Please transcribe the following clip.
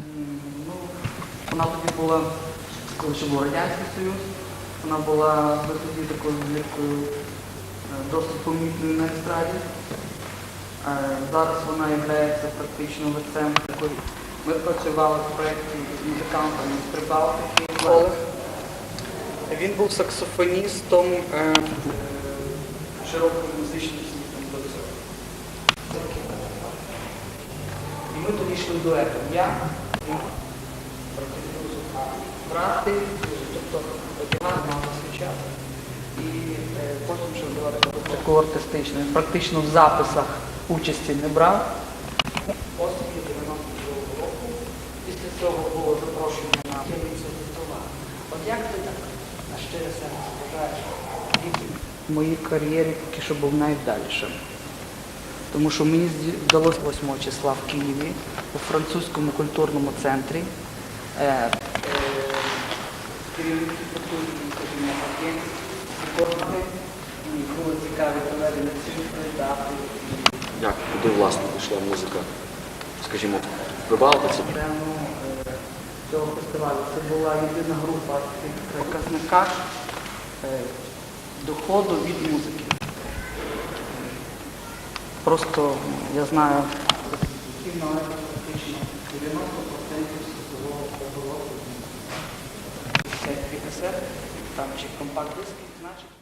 Ну, Вона тоді була, коли ще був Радянський Союз, вона була тоді такою зліткою е, досить помітною на естраді. Е, зараз вона є практично лицем такої. Ми працювали в проєкті з музикантами з Прибалтики. Олег. Він був саксофоністом е, широкою музичною світом до цього. Ми тоді йшли до Я він, брати, тобто одягати, освічати. І е, потім ще була таку артистичну. Практично в записах участі не брав. Осінь 92 року. Після цього було запрошення на керівництво Литова. От як ти так на щире серце вважаєш? В моїй кар'єрі поки що був найдальшим. Тому що мені вдалося 8 числа в Києві у французькому культурному центрі. Е, е, керівники культурні, скажімо, агентів, виконати. І були цікаві проведені цифри, дати. Як, куди власне пішла музика? Скажімо, в Прибалтиці? Тему е, цього фестивалю це була єдина група тих казниках е, доходу від музики. Просто я знаю, належать практично 90% світового обороту. Там чи компакт-диски, значить.